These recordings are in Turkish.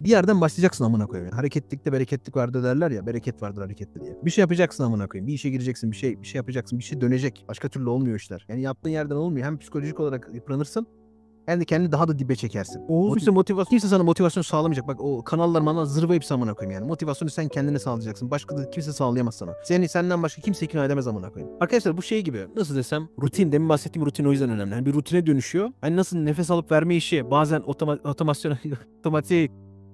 Bir yerden başlayacaksın amına koyayım. Yani hareketlikte bereketlik vardır derler ya. Bereket vardır harekette diye. Bir şey yapacaksın amına koyayım. Bir işe gireceksin, bir şey bir şey yapacaksın, bir şey dönecek. Başka türlü olmuyor işler. Yani yaptığın yerden olmuyor. Hem psikolojik olarak yıpranırsın hem de kendini daha da dibe çekersin. Oğuz- Kimse motivasyon, kimse sana motivasyon sağlamayacak. Bak o kanallar mana zırva hepsi amına koyayım yani. Motivasyonu sen kendine sağlayacaksın. Başka da kimse sağlayamaz sana. Seni senden başka kimse ikna edemez amına koyayım. Arkadaşlar bu şey gibi. Nasıl desem rutin. Demin bahsettiğim rutin o yüzden önemli. Yani bir rutine dönüşüyor. Hani nasıl nefes alıp verme işi bazen otoma, otomasyon otomatik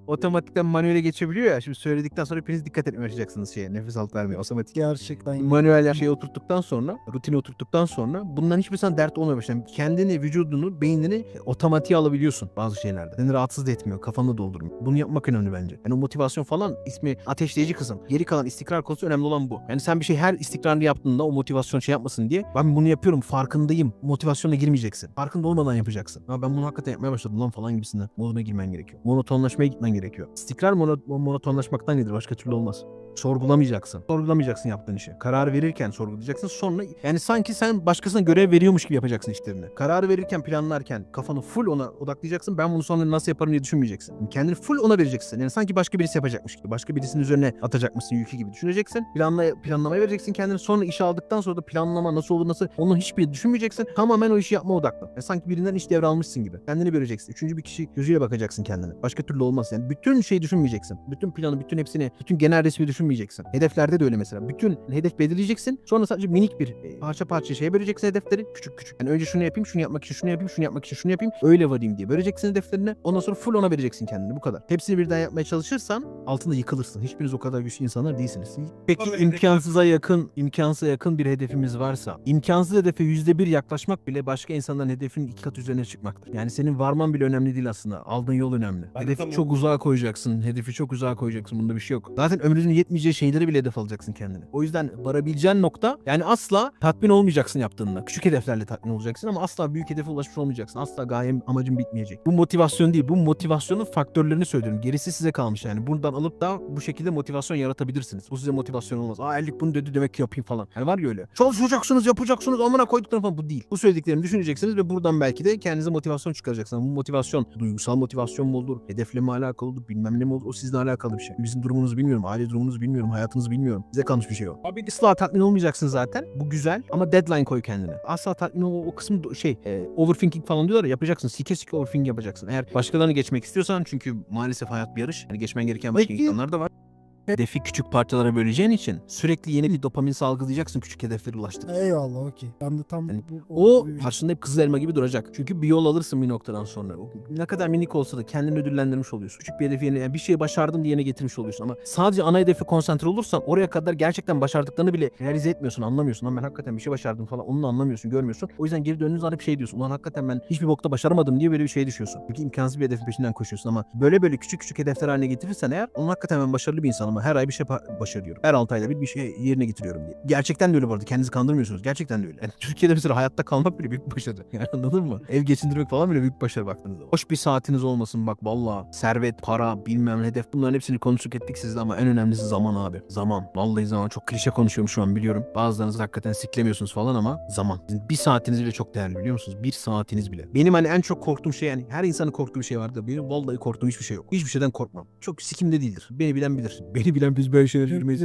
otomatikten manuele geçebiliyor ya. Şimdi söyledikten sonra hepiniz dikkat etmeye başlayacaksınız şeye. Nefes alıp vermeye. Otomatik Gerçekten. manuel şeyi oturttuktan sonra, rutini oturttuktan sonra bundan hiçbir sana dert olmuyor başına. Kendini, vücudunu, beynini otomatiğe alabiliyorsun bazı şeylerde. Seni rahatsız da etmiyor, kafanı doldurmuyor. Bunu yapmak önemli bence. Yani o motivasyon falan ismi ateşleyici kısım. Geri kalan istikrar konusu önemli olan bu. Yani sen bir şey her istikrarını yaptığında o motivasyon şey yapmasın diye ben bunu yapıyorum farkındayım. Motivasyonla girmeyeceksin. Farkında olmadan yapacaksın. Ha ben bunu hakikaten yapmaya başladım lan falan gibisinden. Moduna girmen gerekiyor. Monotonlaşmaya gitmen gerekiyor. İstikrar mono, monotonlaşmaktan gelir. Başka türlü olmaz. Sorgulamayacaksın. Sorgulamayacaksın yaptığın işi. Karar verirken sorgulayacaksın. Sonra yani sanki sen başkasına görev veriyormuş gibi yapacaksın işlerini. Kararı verirken, planlarken kafanı full ona odaklayacaksın. Ben bunu sonra nasıl yaparım diye düşünmeyeceksin. Kendini full ona vereceksin. Yani sanki başka birisi yapacakmış gibi. Başka birisinin üzerine atacakmışsın yükü gibi düşüneceksin. Planla, planlamaya vereceksin kendini. Sonra işe aldıktan sonra da planlama nasıl olur nasıl onu hiçbir düşünmeyeceksin. Tamamen o işi yapma odaklı. Yani sanki birinden iş devralmışsın gibi. Kendini göreceksin. Üçüncü bir kişi gözüyle bakacaksın kendine. Başka türlü olmaz. Yani bütün şeyi düşünmeyeceksin. Bütün planı, bütün hepsini, bütün genel resmi düşünmeyeceksin. Hedeflerde de öyle mesela. Bütün hedef belirleyeceksin. Sonra sadece minik bir e, parça parça şeye böleceksin hedefleri. Küçük küçük. Yani önce şunu yapayım, şunu yapmak için şunu yapayım, şunu yapmak için şunu yapayım. Öyle varayım diye böleceksin hedeflerini. Ondan sonra full ona vereceksin kendini. Bu kadar. Hepsini birden yapmaya çalışırsan altında yıkılırsın. Hiçbiriniz o kadar güçlü insanlar değilsiniz. Peki Tabii, imkansıza yakın, imkansıza yakın bir hedefimiz varsa, imkansız hedefe yüzde bir yaklaşmak bile başka insanların hedefinin iki kat üzerine çıkmaktır. Yani senin varman bile önemli değil aslında. Aldığın yol önemli. Ben Hedefi çok uzağa koyacaksın. Hedefi çok uzağa koyacaksın. Bunda bir şey yok. Zaten ömrünün yetmeyeceği şeyleri bile hedef alacaksın kendine. O yüzden varabileceğin nokta yani asla tatmin olmayacaksın yaptığında. Küçük hedeflerle tatmin olacaksın ama asla büyük hedefe ulaşmış olmayacaksın. Asla gayem amacın bitmeyecek. Bu motivasyon değil. Bu motivasyonun faktörlerini söylüyorum. Gerisi size kalmış yani. Buradan alıp da bu şekilde motivasyon yaratabilirsiniz. Bu size motivasyon olmaz. Aa Erlik bunu dedi demek ki yapayım falan. Yani var ya öyle. Çalışacaksınız, yapacaksınız, amına koyduklarım falan bu değil. Bu söylediklerimi düşüneceksiniz ve buradan belki de kendinize motivasyon çıkaracaksınız. Bu motivasyon duygusal motivasyon mu olur? Hedefle mi alakalı olur? Bilmem ne mi olur? O sizle alakalı bir şey. Bizim durumunuzu bilmiyorum. Aile durumunuzu bilmiyorum. Hayatınızı bilmiyorum. Size kalmış bir şey o. Abi asla tatmin olmayacaksın zaten. Bu güzel ama deadline koy kendine. Asla tatmin ol o kısım şey e, overthinking falan diyorlar ya yapacaksın. Sike sike overthinking yapacaksın. Eğer başkalarını geçmek istiyorsan çünkü maalesef hayat bir yarış. Yani geçmen gereken başka insanlar da var. Hedefi küçük parçalara böleceğin için sürekli yeni bir dopamin salgılayacaksın küçük hedeflere ulaştık. Eyvallah okey. Ben de tam Yani bu, O karşında hep kızıl elma gibi duracak. Çünkü bir yol alırsın bir noktadan sonra. O ne kadar minik olsa da kendini ödüllendirmiş oluyorsun. Küçük bir hedefi yerine, yani bir şeyi başardım diye getirmiş oluyorsun. Ama sadece ana hedefe konsantre olursan oraya kadar gerçekten başardıklarını bile realize etmiyorsun, anlamıyorsun. Ama ben hakikaten bir şey başardım falan onu anlamıyorsun, görmüyorsun. O yüzden geri döndüğün zaman hep şey diyorsun. Ulan hakikaten ben hiçbir bokta başaramadım diye böyle bir şeye düşüyorsun. Çünkü imkansız bir hedefin peşinden koşuyorsun ama böyle böyle küçük küçük hedefler haline getirirsen eğer onun hakikaten ben başarılı bir insanım ama her ay bir şey başarıyorum. Her 6 ayda bir bir şey yerine getiriyorum diye. Gerçekten de öyle bu arada. Kendinizi kandırmıyorsunuz. Gerçekten de öyle. Yani Türkiye'de mesela hayatta kalmak bile büyük başarı. Yani anladın mı? Ev geçindirmek falan bile büyük başarı baktığınızda. Hoş bir saatiniz olmasın bak valla. Servet, para, bilmem hedef bunların hepsini konuştuk ettik sizle ama en önemlisi zaman abi. Zaman. Vallahi zaman. Çok klişe konuşuyorum şu an biliyorum. Bazılarınız hakikaten siklemiyorsunuz falan ama zaman. Bir saatiniz bile çok değerli biliyor musunuz? Bir saatiniz bile. Benim hani en çok korktuğum şey yani her insanın korktuğu bir şey vardır. Benim vallahi korktuğum hiçbir şey yok. Hiçbir şeyden korkmam. Çok sikimde değildir. Beni bilen bilir. Beni bilen biz böyle şeyler yürümeyiz?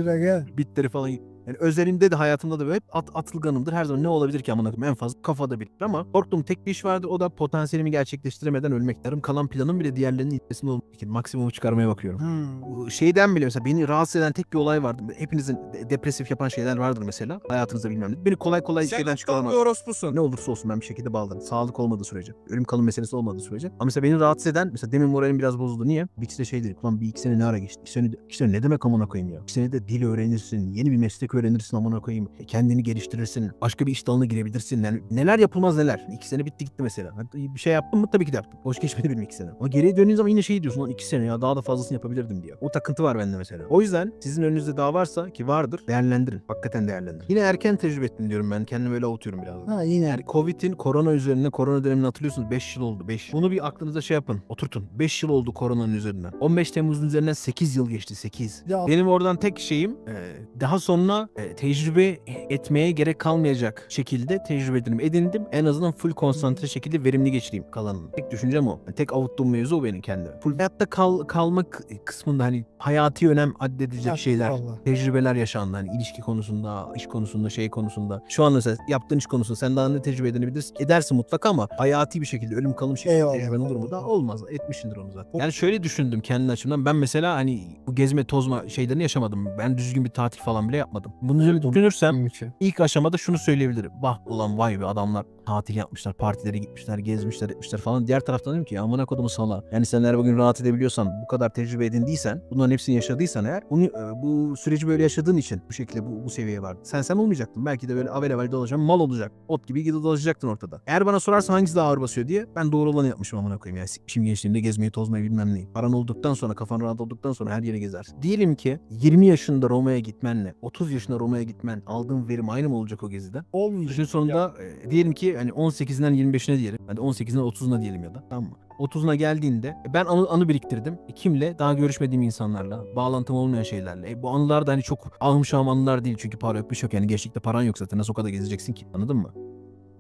bitleri falan yani özelimde de hayatımda da böyle hep at, atılganımdır. Her zaman ne olabilir ki amına koyayım en fazla kafada bilir. Ama korktuğum tek bir iş vardı o da potansiyelimi gerçekleştiremeden ölmek. Yarım kalan planım bile diğerlerinin itmesinde olmak için maksimumu çıkarmaya bakıyorum. Hmm. Şeyden bile mesela beni rahatsız eden tek bir olay vardı. Hepinizin de- depresif yapan şeyler vardır mesela. Hayatınızda bilmem ne. Beni kolay kolay şeyden çıkaramaz. orospusun. Ne olursa olsun ben bir şekilde bağlarım. Sağlık olmadığı sürece. Ölüm kalım meselesi olmadığı sürece. Ama mesela beni rahatsız eden mesela demin moralim biraz bozuldu. Niye? Bir de şey dedik. Ulan bir iki sene ne ara geçti? İki sene, iki sene ne demek amına koyayım ya? İki sene de dil öğrenirsin. Yeni bir meslek öğrenirsin amına koyayım. E, Kendini geliştirirsin. Başka bir iş dalına girebilirsin. Yani neler yapılmaz neler. İki sene bitti gitti mesela. Bir şey yaptım mı? Tabii ki de yaptım. Boş geçmedi benim iki sene. Ama geriye döndüğün zaman yine şey diyorsun. Lan iki sene ya daha da fazlasını yapabilirdim diye. O takıntı var bende mesela. O yüzden sizin önünüzde daha varsa ki vardır değerlendirin. Hakikaten değerlendirin. Yine erken tecrübe ettim diyorum ben. Kendimi böyle avutuyorum biraz. Ha yine. Yani Covid'in korona üzerine korona dönemini hatırlıyorsunuz 5 yıl oldu 5. Bunu bir aklınıza şey yapın oturtun. 5 yıl oldu koronanın üzerinden. 15 Temmuz'un üzerinden 8 yıl geçti 8. Ya- Benim oradan tek şeyim e, daha sonra sonunda e, tecrübe etmeye gerek kalmayacak şekilde tecrübelerimi edindim. En azından full konsantre şekilde verimli geçireyim kalanını. Tek düşüncem o. Tek avuttuğum mevzu o benim kendime. Full hayatta kal, kalmak kısmında hani hayati önem addedilecek şeyler Allah. tecrübeler yaşandı. Hani ilişki konusunda, iş konusunda, şey konusunda. Şu an mesela yaptığın iş konusunda sen daha ne tecrübe edebilirsin? Edersin mutlaka ama hayati bir şekilde ölüm kalım şekilde Eyvallah. tecrüben olur mu da olmaz. Etmişsindir onu zaten. Yani şöyle düşündüm kendi açımdan. Ben mesela hani bu gezme tozma şeylerini yaşamadım. Ben düzgün bir tatil falan bile yapmadım. Bunu düşünürsem ilk aşamada şunu söyleyebilirim. Bak ulan vay be adamlar tatil yapmışlar, partilere gitmişler, gezmişler, etmişler falan. Diğer taraftan dedim ki amına kodumu sala. Yani sen eğer bugün rahat edebiliyorsan, bu kadar tecrübe edindiysen, bunların hepsini yaşadıysan eğer, bunu, e, bu süreci böyle yaşadığın için bu şekilde bu, bu seviyeye vardın. Sen sen olmayacaktın. Belki de böyle avel avel dolaşan mal olacak. Ot gibi gidip dolaşacaktın ortada. Eğer bana sorarsan hangisi daha ağır basıyor diye ben doğru olanı yapmışım amına koyayım. Yani şimdi gençliğimde gezmeyi tozmayı bilmem neyi. Paran olduktan sonra, kafan rahat olduktan sonra her yere gezersin. Diyelim ki 20 yaşında Roma'ya gitmenle 30 yaşında Roma'ya gitmen aldığın verim aynı mı olacak o geziden? Olmayacak. İşin sonunda e, diyelim ki hani 18'inden 25'ine diyelim. Hadi 18'inden 30'una diyelim ya da. Tamam mı? 30'una geldiğinde e, ben anı, anı biriktirdim. E, Kimle? Daha görüşmediğim insanlarla. Bağlantım olmayan şeylerle. E, bu anılar da hani çok ahım şahım anılar değil. Çünkü para bir şey yok. Yani gençlikte paran yok zaten. Nasıl o kadar gezeceksin ki? Anladın mı?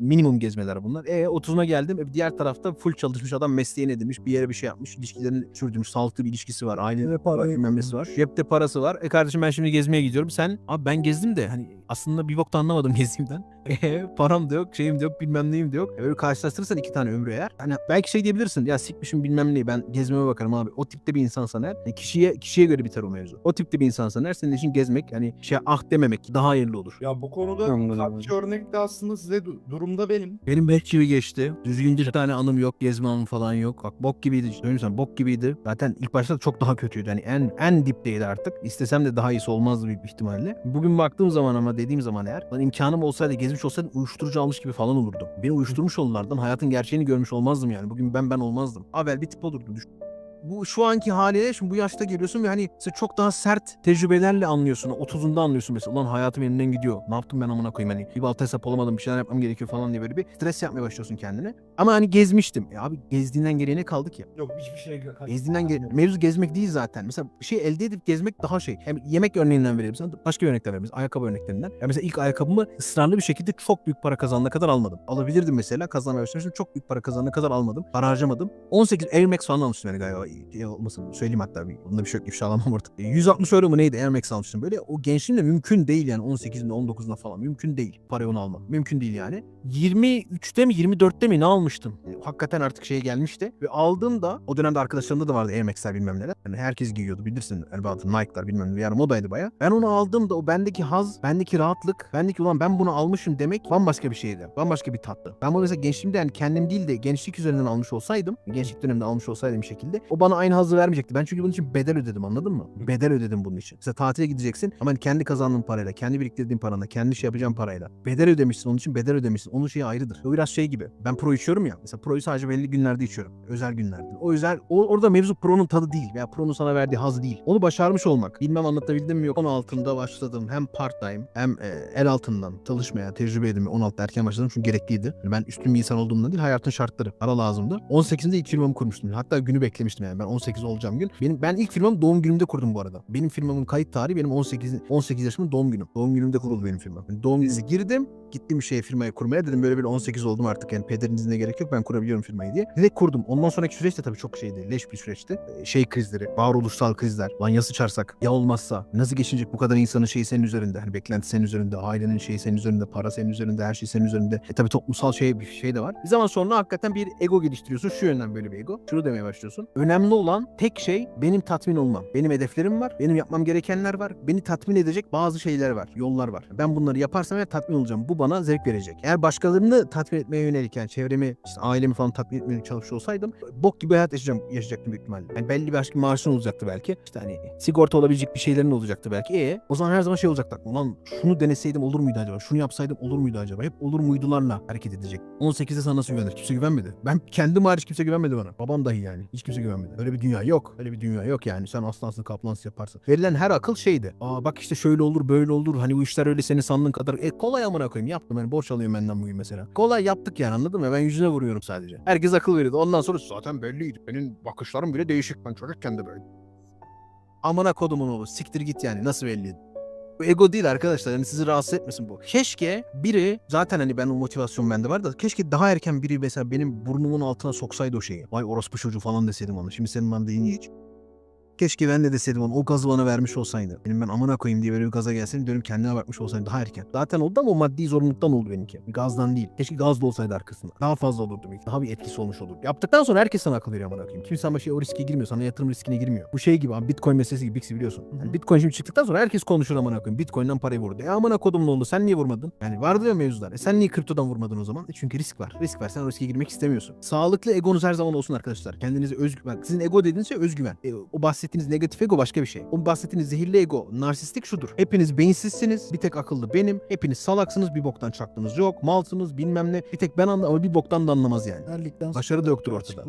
Minimum gezmeler bunlar. E 30'una geldim. E, diğer tarafta full çalışmış adam mesleğini edinmiş. Bir yere bir şey yapmış. ilişkilerini sürdürmüş. Sağlıklı bir ilişkisi var. Aile Ve para bilmem var. Cepte parası var. E kardeşim ben şimdi gezmeye gidiyorum. Sen abi ben gezdim de hani aslında bir bokta anlamadım gezdiğimden. E, param da yok, şeyim de yok, bilmem neyim de yok. E, böyle karşılaştırırsan iki tane ömrü eğer. Hani belki şey diyebilirsin. Ya sikmişim bilmem neyi ben gezmeme bakarım abi. O tipte bir insansan eğer. e, kişiye kişiye göre biter o mevzu. O tipte bir insansan eğer senin için gezmek hani şey ah dememek daha hayırlı olur. Ya bu konuda kaç örnek de aslında size du- durumda benim. Benim 5 yılı geçti. Düzgünce bir tane anım yok. Gezme anım falan yok. Bak bok gibiydi. Söyleyeyim sana bok gibiydi. Zaten ilk başta çok daha kötüydü. Yani en en dipteydi artık. İstesem de daha iyisi olmazdı büyük bir ihtimalle. Bugün baktığım zaman ama dediğim zaman eğer lan imkanım olsaydı gezmiş olsaydım uyuşturucu almış gibi falan olurdum. Beni uyuşturmuş olurlardan hayatın gerçeğini görmüş olmazdım yani. Bugün ben ben olmazdım. Avel bir tip olurdum. Düşün. Bu şu anki haliyle şimdi bu yaşta geliyorsun ve hani çok daha sert tecrübelerle anlıyorsun. 30'unda anlıyorsun mesela. Ulan hayatım elimden gidiyor. Ne yaptım ben amına koyayım hani. Bir balta hesap olamadım bir şeyler yapmam gerekiyor falan diye böyle bir stres yapmaya başlıyorsun kendine. Ama hani gezmiştim. Ya abi gezdiğinden geriye ne kaldı ki? Yok hiçbir şey Gezdiğinden geri... Mevzu gezmek değil zaten. Mesela bir şey elde edip gezmek daha şey. Hem yemek örneğinden verelim sana. Başka bir örnekler verelim. Ayakkabı örneklerinden. Ya mesela ilk ayakkabımı ısrarlı bir şekilde çok büyük para kazanana kadar almadım. Alabilirdim mesela. Kazanmaya başlamıştım. Çok büyük para kazanana kadar almadım. Para harcamadım. 18 Air Max falan almıştım yani galiba. İyi olmasın. Söyleyeyim hatta. bir- Bunda bir şey yok. ifşa alamam orada. E, 160 euro mu neydi Air Max almıştım. Böyle o gençliğimde mümkün değil yani. 18'inde 19'unda falan. Mümkün değil. Parayı onu almam. Mümkün değil yani. 23'te mi 24'te mi ne almıştım? E, Hakikaten artık şeye gelmişti. Ve aldığımda o dönemde arkadaşlarımda da vardı Air Max'ler bilmem neler. Yani herkes giyiyordu bilirsin. Elbette Nike'lar bilmem ne. Yani modaydı baya. Ben onu aldığımda o bendeki haz, bendeki rahatlık, bendeki ulan ben bunu almışım demek bambaşka bir şeydi. Bambaşka bir tatlı. Ben bunu mesela gençliğimde yani kendim değil de gençlik üzerinden almış olsaydım, gençlik döneminde almış olsaydım bir şekilde o bana aynı hazzı vermeyecekti. Ben çünkü bunun için bedel ödedim anladın mı? Bedel ödedim bunun için. Mesela tatile gideceksin ama hani kendi kazandığın parayla, kendi biriktirdiğin paranla, kendi şey yapacağın parayla. Bedel ödemişsin onun için bedel ödemişsin. Onun şeyi ayrıdır. O biraz şey gibi. Ben pro içiyorum ya. Mesela proyu sadece belli günlerde içiyorum. Özel günlerde. O yüzden o, orada mevzu pronun tadı değil. Veya pronun sana verdiği haz değil. Onu başarmış olmak. Bilmem anlatabildim mi yok. 16'ında başladım. Hem part time hem e, el altından çalışmaya, tecrübe edinmeye 16'da erken başladım. Çünkü gerekliydi. Yani ben üstün bir insan olduğumdan değil hayatın şartları. Para lazımdı. 18'inde ilk firmamı kurmuştum. Hatta günü beklemiştim yani. Ben 18 olacağım gün. Benim, ben ilk firmamı doğum günümde kurdum bu arada. Benim firmamın kayıt tarihi benim 18 18 yaşımın doğum günüm. Doğum günümde kuruldu benim firmam. Yani doğum gününe girdim. Gittim bir şeye firmayı kurmaya dedim böyle böyle 18 oldum artık yani pederin iznine gerek yok ben kurabiliyorum firmayı diye. Direkt kurdum. Ondan sonraki süreç de tabii çok şeydi. Leş bir süreçti. Ee, Şey krizleri, varoluşsal krizler. Lan ya sıçarsak, ya olmazsa, nasıl geçinecek bu kadar insanın şeyi senin üzerinde. Hani beklenti senin üzerinde, ailenin şeyi senin üzerinde, para senin üzerinde, her şey senin üzerinde. E tabii toplumsal şey bir şey de var. Bir zaman sonra hakikaten bir ego geliştiriyorsun. Şu yönden böyle bir ego. Şunu demeye başlıyorsun. Önemli olan tek şey benim tatmin olmam. Benim hedeflerim var. Benim yapmam gerekenler var. Beni tatmin edecek bazı şeyler var. Yollar var. Ben bunları yaparsam ya tatmin olacağım. Bu bana zevk verecek. Eğer başkalarını tatmin etmeye yönelik yani çevremi, işte ailemi falan tatmin etmeye yönelik olsaydım bok gibi hayat yaşayacağım, yaşayacaktım büyük ihtimalle. Yani belli bir başka maaşın olacaktı belki. İşte hani sigorta olabilecek bir şeylerin olacaktı belki. E o zaman her zaman şey olacaktı. Ulan şunu deneseydim olur muydu acaba? Şunu yapsaydım olur muydu acaba? Hep olur muydularla hareket edecek. 18'de sana nasıl güvenir? Kimse güvenmedi. Ben kendim hariç kimse güvenmedi bana. Babam dahi yani. Hiç kimse güvenmedi. Öyle bir dünya yok. Öyle bir dünya yok yani. Sen aslansın kaplansın yaparsın. Verilen her akıl şeydi. Aa bak işte şöyle olur böyle olur. Hani bu işler öyle senin sandığın kadar. E kolay amına koyayım. Yaptım yani borç alıyorum benden bugün mesela. Kolay yaptık yani anladın mı? Ben yüzüne vuruyorum sadece. Herkes akıl veriyordu. Ondan sonra zaten belliydi. Benim bakışlarım bile değişik. Ben çocukken de böyle. Amına kodumun oğlu. Siktir git yani. Nasıl belliydi? Bu ego değil arkadaşlar. Yani sizi rahatsız etmesin bu. Keşke biri zaten hani ben o motivasyon bende var da keşke daha erken biri mesela benim burnumun altına soksaydı o şeyi. Vay orospu çocuğu falan deseydim onu. Şimdi senin bana deyin hiç. Keşke ben de deseydim onu. O gazı bana vermiş olsaydı. Benim ben amına koyayım diye böyle bir gaza gelseydim dönüp kendine bakmış olsaydı daha erken. Zaten oldu ama o maddi zorunluluktan oldu benimki. Gazdan değil. Keşke gazlı olsaydı arkasında. Daha fazla olurdu belki. Daha bir etkisi olmuş olurdu. Yaptıktan sonra herkes sana akıl veriyor amına koyayım. Kimse ama şey o riske girmiyor. Sana yatırım riskine girmiyor. Bu şey gibi abi Bitcoin meselesi gibi Bixi biliyorsun. Yani Bitcoin şimdi çıktıktan sonra herkes konuşur amına koyayım. Bitcoin'den parayı vurdu. E amına kodum ne oldu? Sen niye vurmadın? Yani vardı ya mevzular. E sen niye kriptodan vurmadın o zaman? E çünkü risk var. Risk var. Sen o riske girmek istemiyorsun. Sağlıklı egonuz her zaman olsun arkadaşlar. Kendinize özgüven. Sizin ego dediğiniz şey özgüven. E, o bahsettiğiniz negatif ego başka bir şey. O bahsettiğiniz zehirli ego, narsistik şudur. Hepiniz beyinsizsiniz. Bir tek akıllı benim. Hepiniz salaksınız. Bir boktan çaktığınız yok. Malsınız bilmem ne. Bir tek ben anla ama bir boktan da anlamaz yani. Verdikten Başarı da yoktur ortada.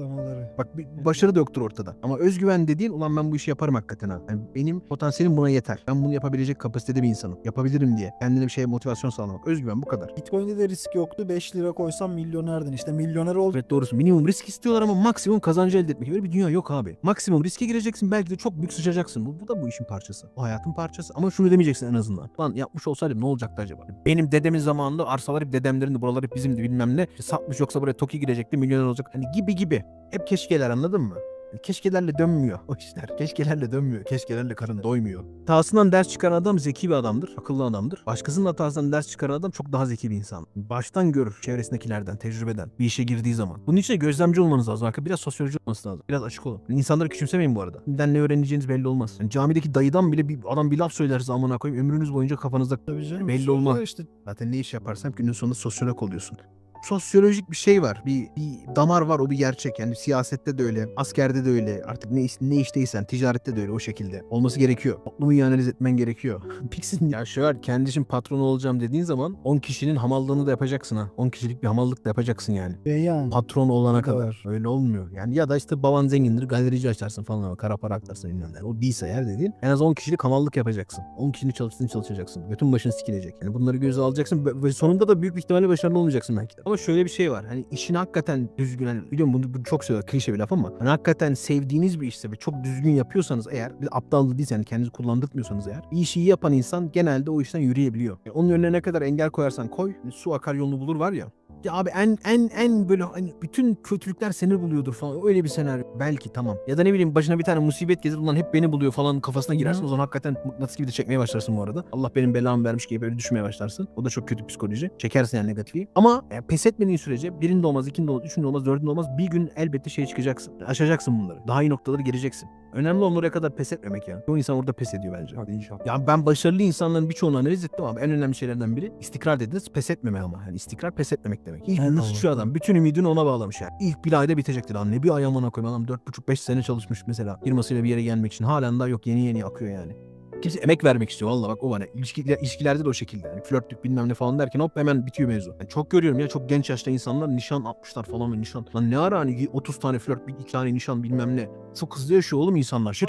Bak bir başarı da yoktur ortada. Ama özgüven dediğin ulan ben bu işi yaparım hakikaten ha. Yani benim potansiyelim buna yeter. Ben bunu yapabilecek kapasitede bir insanım. Yapabilirim diye. Kendine bir şeye motivasyon sağlamak. Özgüven bu kadar. Bitcoin'de de risk yoktu. 5 lira koysam milyonerdin. İşte milyoner ol. Evet doğrusu minimum risk istiyorlar ama maksimum kazancı elde etmek. Böyle bir dünya yok abi. Maksimum riske gireceksin belki de çok büyük sıçacaksın. Bu, bu da bu işin parçası. O hayatın parçası. Ama şunu demeyeceksin en azından. Lan yapmış olsaydım ne olacaktı acaba? Benim dedemin zamanında arsalar hep dedemlerin de buralar hep bizimdi bilmem ne. İşte satmış yoksa buraya Toki girecekti milyoner olacak. Hani gibi gibi. Hep keşkeler anladın mı? Keşkelerle dönmüyor o işler. Keşkelerle dönmüyor. Keşkelerle karın doymuyor. Hatasından ders çıkaran adam zeki bir adamdır. Akıllı adamdır. Başkasının hatasından ders çıkaran adam çok daha zeki bir insan. Baştan görür çevresindekilerden, tecrübeden. Bir işe girdiği zaman. Bunun için de gözlemci olmanız lazım. Arkadaşlar Biraz sosyoloji olması lazım. Biraz açık olun. İnsanları küçümsemeyin bu arada. Kimden ne öğreneceğiniz belli olmaz. Yani camideki dayıdan bile bir adam bir laf söyler size amına koyayım. Ömrünüz boyunca kafanızda Tabii canım. Belli olmaz. Işte Zaten ne iş yaparsam günün sonunda sosyolog oluyorsun. Sosyolojik bir şey var. Bir, bir damar var o bir gerçek. Yani siyasette de öyle, askerde de öyle. Artık ne, iş- ne işteysen ticarette de öyle o şekilde. Olması gerekiyor. Toplumu iyi analiz etmen gerekiyor. Pixin ya şöyle kendi işin patronu olacağım dediğin zaman 10 kişinin hamallığını da yapacaksın ha. 10 kişilik bir hamallık da yapacaksın yani. beyan. Patron olana kadar. kadar. Öyle olmuyor. Yani ya da işte baban zengindir galerici açarsın falan ama kara para aklarsın bilmem. O değilse eğer dediğin en az 10 kişilik hamallık yapacaksın. 10 kişinin çalıştığını çalışacaksın. Bütün başını sikilecek. Yani bunları göze alacaksın ve- ve sonunda da büyük bir ihtimalle başarılı olmayacaksın belki de. Ama şöyle bir şey var. Hani işini hakikaten düzgün hani biliyorum bunu, bunu çok söylüyor klişe bir laf ama hani hakikaten sevdiğiniz bir işse ve çok düzgün yapıyorsanız eğer bir aptal değilseniz yani kendinizi kullandırtmıyorsanız eğer bir işi iyi yapan insan genelde o işten yürüyebiliyor. Yani onun önüne ne kadar engel koyarsan koy hani su akar yolunu bulur var ya. Ya abi en en en böyle hani bütün kötülükler seni buluyordur falan. Öyle bir senaryo. Belki tamam. Ya da ne bileyim başına bir tane musibet gelir ulan hep beni buluyor falan kafasına girersin. Hı. O zaman hakikaten mıknatıs gibi de çekmeye başlarsın bu arada. Allah benim belamı vermiş gibi böyle düşmeye başlarsın. O da çok kötü psikoloji. Çekersin yani negatifi. Ama e, pes etmediğin sürece birinde olmaz, ikinde olmaz, üçünde olmaz, dördünde olmaz. Bir gün elbette şey çıkacaksın. Aşacaksın bunları. Daha iyi noktaları geleceksin. Önemli olan oraya kadar pes etmemek ya. O insan orada pes ediyor bence. Hadi inşallah. Ya ben başarılı insanların birçoğunu analiz ettim ama en önemli şeylerden biri istikrar dediniz. Pes etmeme ama. Yani istikrar pes etmemek demek. İlk Evet, nasıl şu adam bütün ümidini ona bağlamış yani. İlk bir ayda bitecektir lan. Ne bir ay amına koyayım adam 4,5-5 sene çalışmış mesela. Firmasıyla bir yere gelmek için. Halen daha yok yeni yeni akıyor yani. Kimse emek vermek istiyor valla bak o var. İlişkiler, ilişkilerde de o şekilde. Yani flörtlük bilmem ne falan derken hop hemen bitiyor mevzu. Yani çok görüyorum ya çok genç yaşta insanlar nişan atmışlar falan ve nişan. Lan ne ara hani 30 tane flört, bir iki tane nişan bilmem ne. Çok hızlı yaşıyor oğlum insanlar. Şir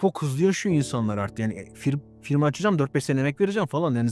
çok hızlı yaşıyor insanlar artık. Yani e, fir, firma açacağım 4-5 sene emek vereceğim falan. Yani